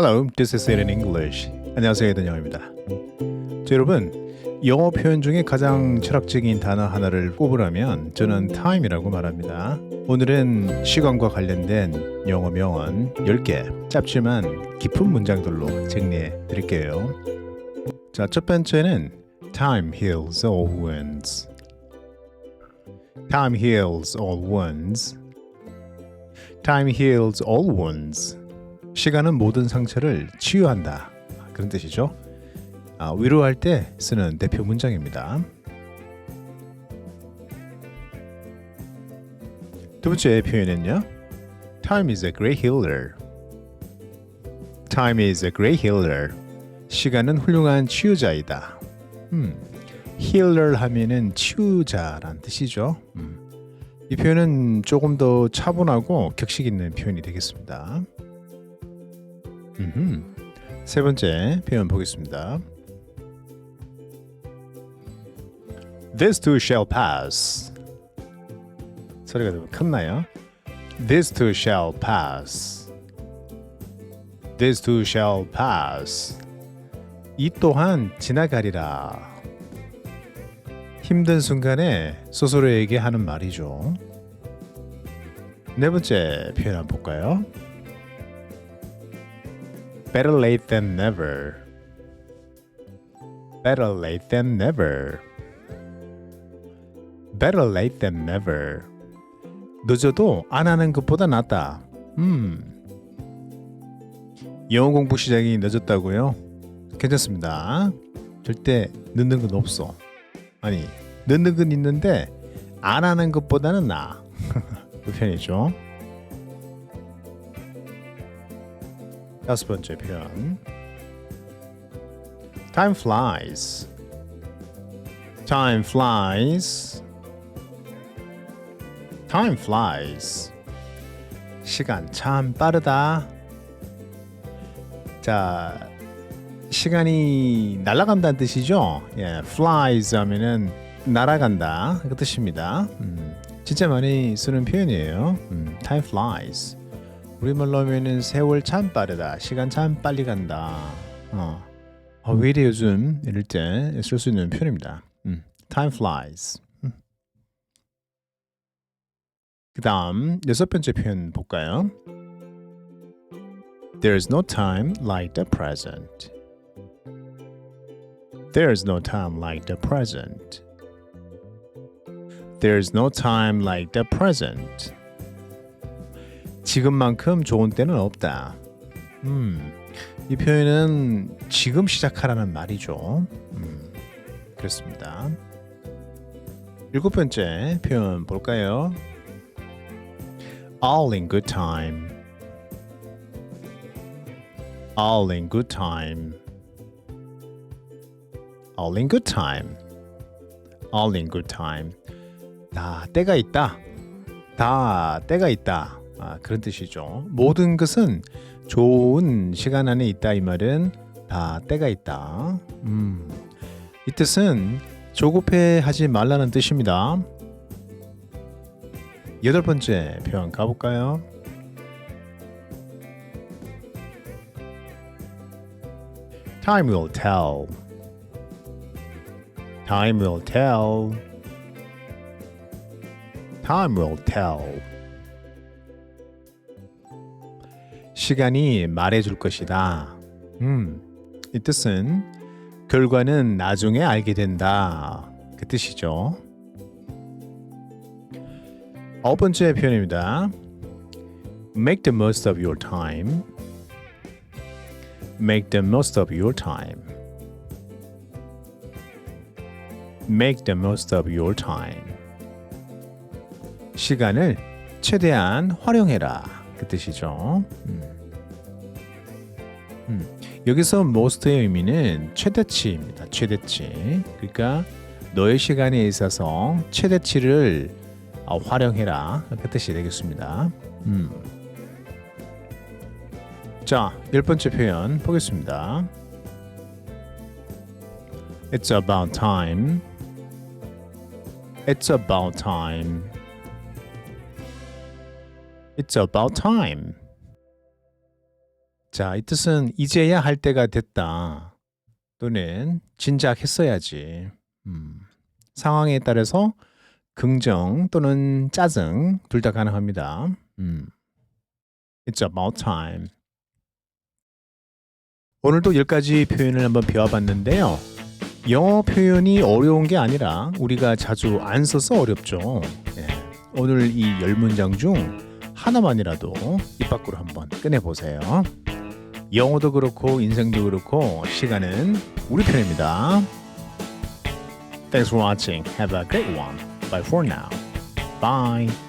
Hello, this is Eden English. 안녕하세요, 에든 영입니다. 자, 여러분, 영어 표현 중에 가장 철학적인 단어 하나를 꼽으라면 저는 time이라고 말합니다. 오늘은 시간과 관련된 영어 명언 10개, 짧지만 깊은 문장들로 정리해 드릴게요. 자, 첫 번째는 Time heals all wounds. Time heals all wounds. Time heals all wounds. 시간은 모든 상처를 치유한다. 그런 뜻이죠. 아, 위로할 때 쓰는 대표 문장입니다. 두 번째 표현은요. Time is a great healer. Time is a great healer. 시간은 훌륭한 치유자이다. 음, healer 하면은 치유자란 뜻이죠. 음. 이 표현은 조금 더 차분하고 격식 있는 표현이 되겠습니다. 음흠. 세 번째 표현 보겠습니다. This too shall pass. 소리가 좀 컸나요? This too shall pass. This too shall pass. 이 또한 지나가리라. 힘든 순간에 스스로에게 하는 말이죠. 네 번째 표현 한번 볼까요? Better late than never. Better late than never. Better late than never. 늦어도 안 하는 것보다 낫다. 음. 영어 공부 시작이 늦었다고요? 괜찮습니다. 절대 늦는 건 없어. 아니, 늦는 건 있는데 안 하는 것보다는 나. 그 편이죠. 다섯 번째 표현. Time flies. Time flies. Time flies. 시간 참 빠르다. 자, 시간이 날아간다는 뜻이죠. 예, flies 하면은 날아간다 그 뜻입니다. 음, 진짜 많이 쓰는 표현이에요. 음, time flies. 우리말로 하면은 세월 참 빠르다. 시간 참 빨리 간다. 어. 어, 왜 이래 요즘 이럴 때 쓸 수 있는 표현입니다. 음, time flies. 음. 그 다음 여섯 번째 표현 볼까요? There's no time like the present. There's no time like the present. There's no time like the present. 지금만큼 좋은 때는 없다. 음, 이 표현은 지금 시작하라는 말이죠. 음, 그렇습니다. 일곱 번째 표현 볼까요? All in good time. All in good time. All in good time. All in good time. 다 때가 있다. 다 때가 있다. 아, 그런 뜻이죠. 모든 것은 좋은 시간 안에 있다 이 말은 다 때가 있다. 음, 이 뜻은 조급해 하지 말라는 뜻입니다. 여덟 번째 표현 가볼까요? Time will tell. Time will tell. Time will tell. 시간이 말해줄 것이다. 음, 이 뜻은 결과는 나중에 알게 된다. 그 뜻이죠. 아홉 번째 표현입니다. Make the most of your time. Make the most of your time. Make the most of your time. 시간을 최대한 활용해라. 그 뜻이죠. 음. 음. 여기서 most의 의미는 최대치입니다. 최대치. 그러니까 너의 시간에 있어서 최대치를 어, 활용해라. 그 뜻이 되겠습니다. 음. 자, 열 번째 표현 보겠습니다. It's about time. It's about time. It's about time. 자, 이 뜻은 이제야 할 때가 됐다. 또는 진작 했어야지. 음, 상황에 따라서 긍정 또는 짜증 둘 다 가능합니다. 음, It's about time. 오늘도 10가지 표현을 한번 배워봤는데요. 영어 표현이 어려운 게 아니라 우리가 자주 안 써서 어렵죠. 예. 오늘 이열 문장 중 하나만이라도 입 밖으로 한번 꺼내보세요. 영어도 그렇고 인생도 그렇고 시간은 우리 편입니다. Thanks for watching. Have a great one. Bye for now. Bye.